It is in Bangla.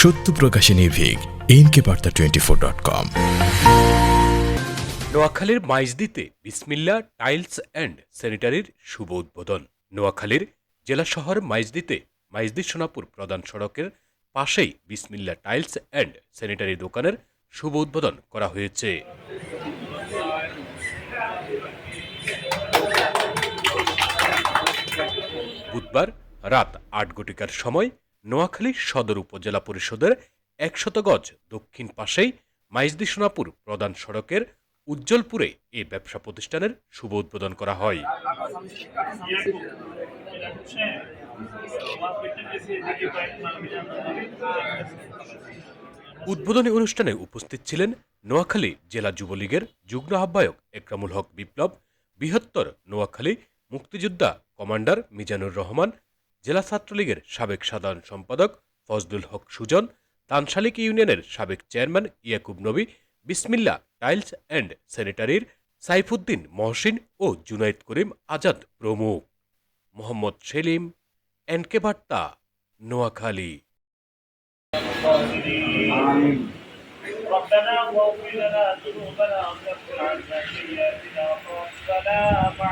সত্য প্রকাশে নির্ভীক NK Barta twenty four dot com নোয়াখালীর মাইজদিতে বিসমিল্লা টাইলস অ্যান্ড স্যানিটারির শুভ উদ্বোধন। নোয়াখালীর জেলা শহর মাইজদিতে মাইজদি সোনাপুর প্রধান সড়কের পাশেই বিসমিল্লা টাইলস অ্যান্ড স্যানিটারি দোকানের শুভ উদ্বোধন করা হয়েছে। বুধবার রাত আট ঘটিকার সময় নোয়াখালী সদর উপজেলা পরিষদের একশত গজ দক্ষিণ পাশেই মাইজদি সোনাপুর প্রধান সড়কের উজ্জ্বলপুরে এই ব্যবসা প্রতিষ্ঠানের শুভ উদ্বোধন করা হয়। উদ্বোধনী অনুষ্ঠানে উপস্থিত ছিলেন নোয়াখালী জেলা যুবলীগের যুগ্ম আহ্বায়ক একরামুল হক বিপ্লব, বৃহত্তর নোয়াখালী মুক্তিযোদ্ধা কমান্ডার মিজানুর রহমান জেলা ছাত্রলীগের সাবেক সাধারণ সম্পাদক ফজলুল হক সুজন তানশালিক ইউনিয়নের সাবেক chairman Yakub Nabi Bismillah tiles and স্যানিটারির Saifuddin Mohsin ও জুনাইদ করিম আজাদ প্রমুখ মোহাম্মদ সেলিম এনকে বার্তা নোয়াখালী ربنا واغفر لنا ذنوبنا وكفر عنا سيئاتنا وتوفنا مع